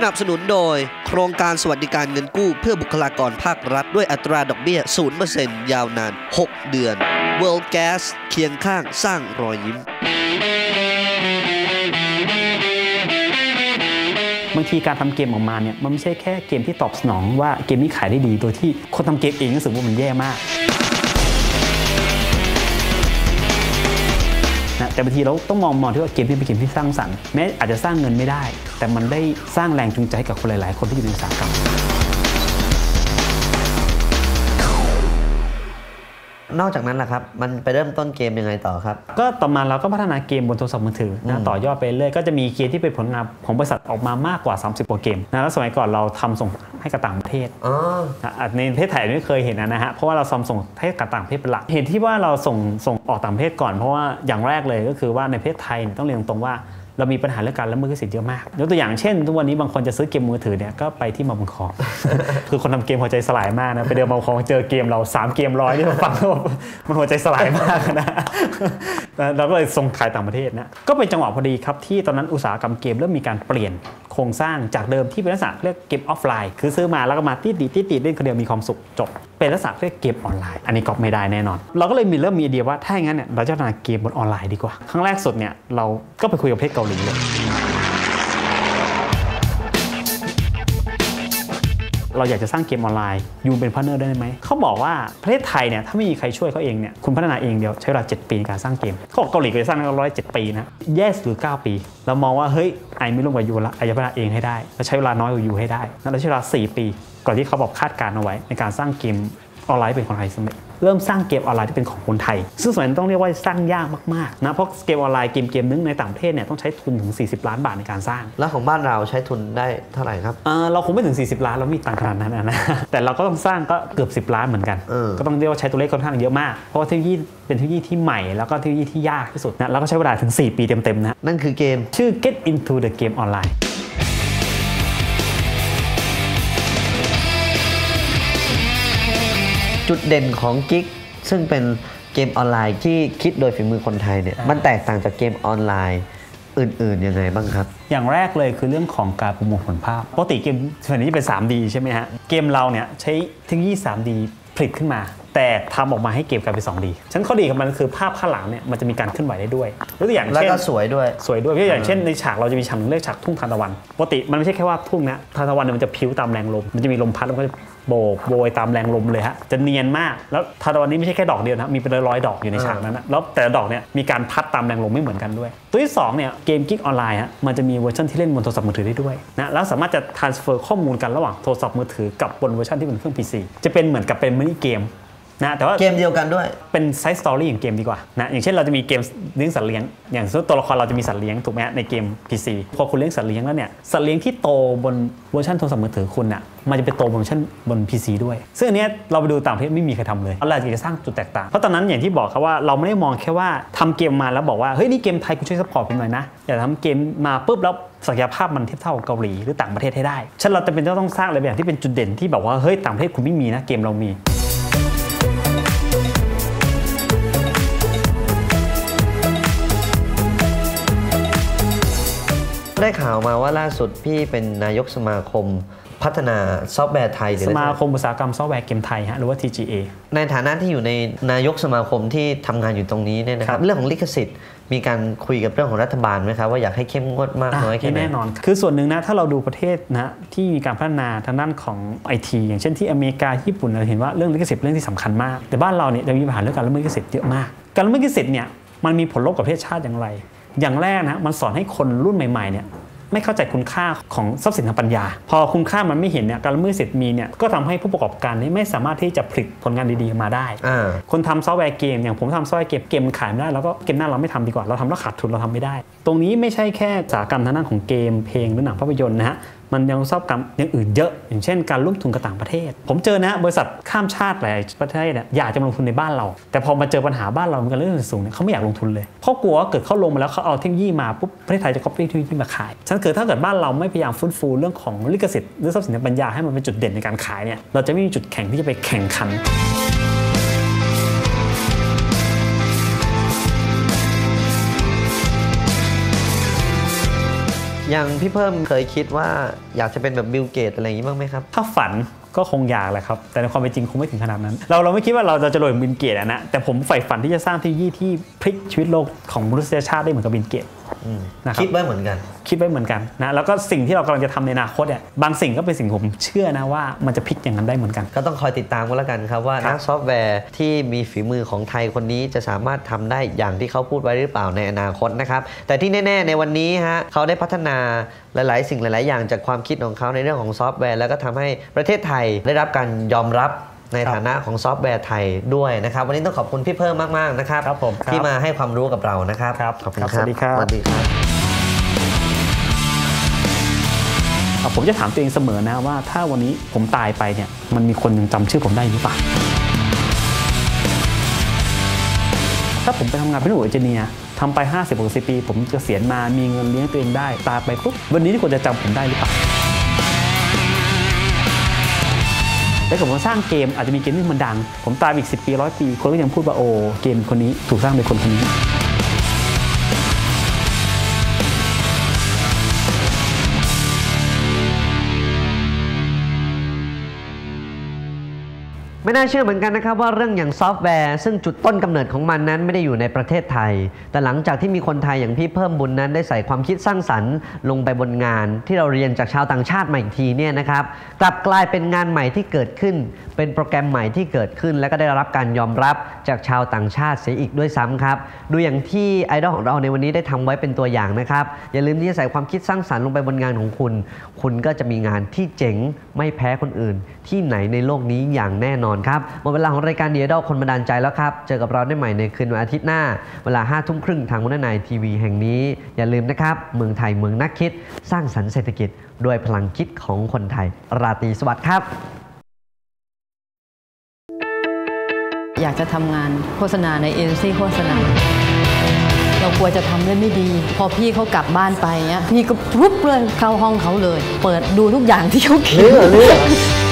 สนับสนุนโดย โครงการสวัสดิการเงินกู้เพื่อบุคลากรภาครัฐ ด้วยอัตราดอกเบี้ย 0%ยาวนาน 6 เดือน World Gas เคียงข้างสร้างรอยยิ้ม บางทีการทำเกมออกมาเนี่ยมันไม่ใช่แค่เกมที่ตอบสนองว่าเกมนี้ขายได้ดีโดยที่คนทำเกมเองรู้สึกว่ามันแย่มาก นะแต่บางทีเราต้องมองมองที่ว่าเกมที่เป็นเกมที่สร้างสรรค์แม้อาจจะสร้างเงินไม่ได้ แต่มันได้สร้างแรงจูงใจให้กับคนหลาย ๆ คนที่อยู่ในอุตสาหกรรม นอกจากนั้นล่ะครับ มันไปเริ่มต้นเกมยังไงต่อครับ ก็ต่อมาเราก็พัฒนาเกมบนโทรศัพท์มือถือนะต่อยอดไปเรื่อยก็จะมีเกมที่เป็นผลงานของบริษัทออกมามากกว่า 30กว่าเกมนะแล้วสมัยก่อนเราทำส่งให้กับต่างประเทศอ๋อนะอะในประเทศไทยไม่เคยเห็นนะฮะเพราะว่าเราส่งส่งให้กับต่างประเทศเป็นหลักเห็นที่ว่าเราส่งส่งออกต่างประเทศก่อนเพราะว่าอย่างแรกเลยก็คือว่าในประเทศไทยเนี่ยต้องเรียนตรงๆว่า เรามีปัญหาเรื่องการละเมิดสิทธิ์เยอะมากยกตัวอย่างเช่น ทุกวันนี้บางคนจะซื้อเกมมือถือเนี่ยก็ไปที่มาบังคอง คือคนทำเกมหัวใจสลายมากนะไปเดินมาบังคองเจอเกมเรา 3 เกมร้อยที่เราฟังแล้วมันหัวใจสลายมากนะเราก็เลยส่งขายต่างประเทศนะก็เป็นจังหวะพอดีครับที่ตอนนั้นอุตสาหกรรมเกมเริ่มมีการเปลี่ยน โครงสร้างจากเดิมที่เป็นลักษณะเรียกเกมออฟไลน์คือซื้อมาแล้วก็มาติดดีติดดีเล่นคนเดียวมีความสุขจบ เป็นลักษณะเรียกเกมออนไลน์ อันนี้ก็ไม่ได้แน่นอน เราก็เลยมีเริ่มมีไอเดียว่าถ้าอย่างนั้นเนี่ยเราจะพัฒนาเกมบนออนไลน์ดีกว่า ครั้งแรกสุดเนี่ยเราก็ไปคุยกับเพจเกาหลีเลย เราอยากจะสร้างเกมออนไลน์ยูเป็นพาร์เนอร์ได้ไหมเขาบอกว่าประเทศไทยเนี่ยถ้าไม่มีใครช่วยเขาเองเนี่ยคุณพัฒนาเองเดียวใช้เวลา 7 ปีในการสร้างเกมเขาบอกเกาหลีก็จะสร้างในร้อยเจ็ดปีนะ yes หรือ 9 ปี เรามองว่าเฮ้ยไอไม่ร่วมกับยูละไอจะพัฒนาเองให้ได้แล้วใช้เวลาน้อยกว่ายูให้ได้นั่นเราใช้เวลา4 ปี ก่อนที่เขาบอกคาดการณ์เอาไว้ในการสร้างเกมออนไลน์เป็นของไทยสำเร็จ เริ่มสร้างเกมออนไลน์ที่เป็นของคนไทย ซึ่งสมัยนั้นต้องเรียกว่าสร้างยากมากๆนะเพราะเกมออนไลน์เกมเกมนึงในต่างประเทศเนี่ยต้องใช้ทุนถึง 40 ล้านบาทในการสร้าง แล้วของบ้านเราใช้ทุนได้เท่าไหร่ครับเอ่อเราคงไม่ถึง 40 ล้านเราไม่มีตังค์ขนาดนั้นนะแต่เราก็ต้องสร้างก็เกือบ 10 ล้านเหมือนกันเออก็ต้องเรียกว่าใช้ตัวเลขค่อนข้างเยอะมากเพราะว่าเทคโนโลยีเป็นเทคโนโลยีที่ใหม่แล้วก็เทคโนโลยีที่ยากที่สุดนะแล้วก็ใช้เวลาถึง 4 ปีเต็มๆนะนั่นคือเกมชื่อ Get into the game online จุดเด่นของกิ๊กซึ่งเป็นเกมออนไลน์ที่คิดโดยฝีมือคนไทยเนี่ยมันแตกต่างจากเกมออนไลน์อื่นๆยังไงบ้างครับ อย่างแรกเลยคือเรื่องของการประมวลผลภาพปกติเกมส่วนนี้เป็น 3D ใช่ไหมฮะ เกมเราเนี่ยใช้เทคโนโลยี 3D ผลิตขึ้นมา แต่ทำออกมาให้เกมกลายเป็น 2D ฉันข้อดีของมันคือภาพข้างหลังเนี่ยมันจะมีการเคลื่อนไหวได้ด้วยยกตัวอย่างแล้วเช่นก็สวยด้วยสวยด้วยเพราะอย่างเช่นในฉากเราจะมีฉากหนึ่งเรียกฉากทุ่งทานตะวันปกติมันไม่ใช่แค่ว่าทุ่งนะทานตะวันเนี่ยมันจะพิ้วตามแรงลมมันจะมีลมพัดแล้วมันก็จะโบกโบยตามแรงลมเลยฮะจะเนียนมากแล้วทานตะวันนี้ไม่ใช่แค่ดอกเดียวนะมีเป็นร้อยๆดอกอยู่ในฉากนั้นนะแล้วแต่ละดอกเนี่ยมีการพัดตามแรงลมไม่เหมือนกันด้วย ตัวที่สองเนี่ยเกมกิ๊กออนไลน์ฮะมันจะมีเวอร์ชันที่เล่นบนโทรศัพท์มือถือได้ด้วยนะแล้วสามารถจะ transfer ข้อมูลกันระหว่างโทรศัพท์มือถือกับบนเวอร์ชันที่เป็นเครื่อง PC จะเป็นเหมือนกับเป็นมินิเกม นะแต่ว่าเกมเดียวกันด้วยเป็นไซส์สตอรี่ของเกมดีกว่านะอย่างเช่นเราจะมีเกมเลี้ยงสัตว์เลี้ยง อย่างเช่นตัวละครเราจะมีสัตว์เลี้ยงถูกไหมฮะในเกม PC พอคุณเลี้ยงสัตว์เลี้ยงแล้วเนี่ยสัตว์เลี้ยงที่โตบนเวอร์ชันโทรศัพท์มือถือคุณน่ะมันจะไปโตบนเวอร์ชันบน PC ด้วย ซึ่งอันเนี้ยเราไปดูต่างประเทศไม่มีใครทำเลยเราอยากจะสร้างจุดแตกต่างเพราะตอนนั้นอย่างที่บอกครับว่าเราไม่ได้มองแค่ว่าทำเกมมาแล้วบอกว่าเฮ้ยนี่เกมไทยคุณช่วยซัพพอร์ตผมหน่อยนะอย่าทำเกมมาปุ๊บแล้วศักยภาพมันเทียบเท่ากับเกาหลีหรือต่างประเทศให้ได้ฉะนันเราจำเป็นต้องสร้างอะไรบางอย่างที่เป็นจุดเด่นที่แบบว่าเฮ้ยต่างประเทศคุณไม่มีนะเกมเรามี ได้ข่าวมาว่าล่าสุดพี่เป็นนายกสมาคมพัฒนาซอฟต์แวร์ไทยหรือสอะไรมาคมอุตสาหกรรมซอฟต์แวร์เกมไทยฮะหรือว่า TGA ในฐานะที่อยู่ในนายกสมาคมที่ทำงานอยู่ตรงนี้เนี่ยนะคครัรับบเรื่องของลิขสิทธิ์ มีการคุยกับเรื่องของรัฐบาลไหมครับว่าอยากให้เข้มงวดมากน้อยแค่ไหนแน่นอน คือส่วนหนึ่งนะถ้าเราดูประเทศนะที่มีการพัฒนาทางด้านของไอทีอย่างเช่นที่อเมริกาญี่ปุ่นเราเห็นว่าเรื่องลิขสิทธิ์เป็นเรื่องที่สำคัญมาก แต่บ้านเราเนี่ยจะมีปัญหาเรื่องการละเมิดลิขสิทธิ์เยอะมาก การละเมิดลิขสิทธิ์เนี่ยมันมีผลลบกับประเทศชาติอย่างไร อย่างแรกนะมันสอนให้คนรุ่นใหม่ๆเนี่ยไม่เข้าใจคุณค่าของทรัพย์สินทางปัญญา พอคุณค่ามันไม่เห็นเนี่ยการละเมิดสิทธิ์มีเนี่ยก็ทำให้ผู้ประกอบการเนี่ยไม่สามารถที่จะผลิตผลงานดีๆออกมาได้อ่าคนทำซอฟต์แวร์เกม อย่างผมทำซอฟต์แวร์เกมเกมมันขายไม่ได้แล้วก็เกมหน้าเราไม่ทำดีกว่าเราทำแล้วขาดทุนเราทำไม่ได้ ตรงนี้ไม่ใช่แค่อุตสาหกรรมทางด้านของเกมเพลงหรือหนังภาพยนตร์นะฮะ มันยังซอบกรรมอย่างอื่นเยอะ อย่างเช่นการลงทุนกับต่างประเทศ ผมเจอนะบริษัทข้ามชาติหลายประเทศเนี่ยอยากจะลงทุนในบ้านเรา แต่พอมาเจอปัญหาบ้านเรามันกันเรื่องสูงเนี่ยเขาไม่อยากลงทุนเลยเพราะกลัวว่าเกิดเขาลงมาแล้วเขาเอาเทคโนโลยีมาปุ๊บประเทศไทยจะ copy เทคโนโลยีมาขายฉะนันเกิดถ้าเกิดบ้านเราไม่พยายามฟื้นฟูเรื่องของลิขสิทธิ์หรือทรัพย์สินทางปัญญาให้มันเป็นจุดเด่นในการขายเนี่ยเราจะไม่มีจุดแข่งที่จะไปแข่งขัน อย่างพี่เพิ่มเคยคิดว่าอยากจะเป็นแบบบิลเกตอะไรอย่างนี้บ้างไหมครับ ถ้าฝันก็คงอยากแหละครับ แต่ในความเป็นจริงคงไม่ถึงขนาดนั้น เราเราไม่คิดว่าเราจะจะรวยเหมือนบิลเกตนะ แต่ผมใฝ่ฝันที่จะสร้างเทคโนโลยีที่พลิกชีวิตโลกของมนุษยชาติได้เหมือนกับบิลเกต นะครับคิดไว้เหมือนกัน คิดไว้เหมือนกันนะแล้วก็สิ่งที่เรากำลังจะทำในอนาคตเนี่ยบางสิ่งก็เป็นสิ่งผมเชื่อนะว่ามันจะพลิกอย่างนั้นได้เหมือนกัน ก็ต้องคอยติดตามกันแล้วกันครับว่าครับนักซอฟต์แวร์ที่มีฝีมือของไทยคนนี้จะสามารถทำได้อย่างที่เขาพูดไว้หรือเปล่าในอนาคตนะครับแต่ที่แน่ ๆ ในวันนี้ฮะเขาได้พัฒนาหลาย ๆ สิ่งหลาย ๆ อย่างจากความคิดของเขาในเรื่องของซอฟต์แวร์แล้วก็ทำให้ประเทศไทยได้รับการยอมรับ ในครับฐานะของซอฟต์แวร์ไทยด้วยนะครับ วันนี้ต้องขอบคุณพี่เพิ่มมาก ๆ นะครับครับผมครับที่มาให้ความรู้กับเรานะครับครับขอบคุณครับครับสวัสดีครับสวัสดีครับอะผมจะถามตัวเองเสมอนะว่าถ้าวันนี้ผมตายไปเนี่ยมันมีคนยังจำชื่อผมได้หรือเปล่าถ้าผมไปทำงานเป็นหน่วยเอนจิเนียร์ทำไป 50 60 ปี ผมเกษียณมามีเงินเลี้ยงตัวเองได้ ตายไปปุ๊บวันนี้ที่คนจะจำผมได้หรือเปล่า ถ้าเกิดผมสร้างเกมอาจจะมีเกมที่มันดัง ผมตายอีก 10 ปีร้อยปี คนก็ยังพูดว่าโอ้เกมคนนี้ถูกสร้างโดยคนคนนี้ ไม่น่าเชื่อเหมือนกันนะครับว่าเรื่องอย่างซอฟต์แวร์ ซึ่งจุดต้นกำเนิดของมันนั้นไม่ได้อยู่ในประเทศไทย แต่หลังจากที่มีคนไทยอย่างพี่เพิ่มบุญนั้นได้ใส่ความคิดสร้างสรรค์ ลงไปบนงาน ที่เราเรียนจากชาวต่างชาติมาอีกทีเนี่ยนะครับกลับกลายเป็นงานใหม่ที่เกิดขึ้น เป็นโปรแกรมใหม่ที่เกิดขึ้น และก็ได้รับการยอมรับจากชาวต่างชาติเสียอีกด้วยซ้ำครับดูอย่างที่ไอดอลของเราในวันนี้ได้ทำไว้เป็นตัวอย่างนะครับอย่าลืมที่จะใส่ความคิดสร้างสรรค์ลงไปบนงานของคุณ คุณก็จะมีงานที่เจ๋งไม่แพ้คนอื่น ที่ไหนในโลกนี้อย่างแน่นอนครับหมดเวลาของรายการเดียดอลคนบันดาลใจแล้วครับ เจอกับเราได้ใหม่ในคืนวันอาทิตย์หน้า เวลา5ทุ่มครึ่งทางวันนายทีวีแห่งนี้ อย่าลืมนะครับ เมืองไทยเมืองนักคิด สร้างสรรค์เศรษฐกิจด้วยพลังคิดของคนไทย ราตรีสวัสดิ์ครับ อยากจะทำงานโฆษณาในเอเจนซี่โฆษณาเรากลัวจะทำได้ไม่ดี พอพี่เขากลับบ้านไปเนี้ยพี่ก็ปุ๊บเลยเข้าห้องเขาเลย เปิดดูทุกอย่างที่เขาเขียน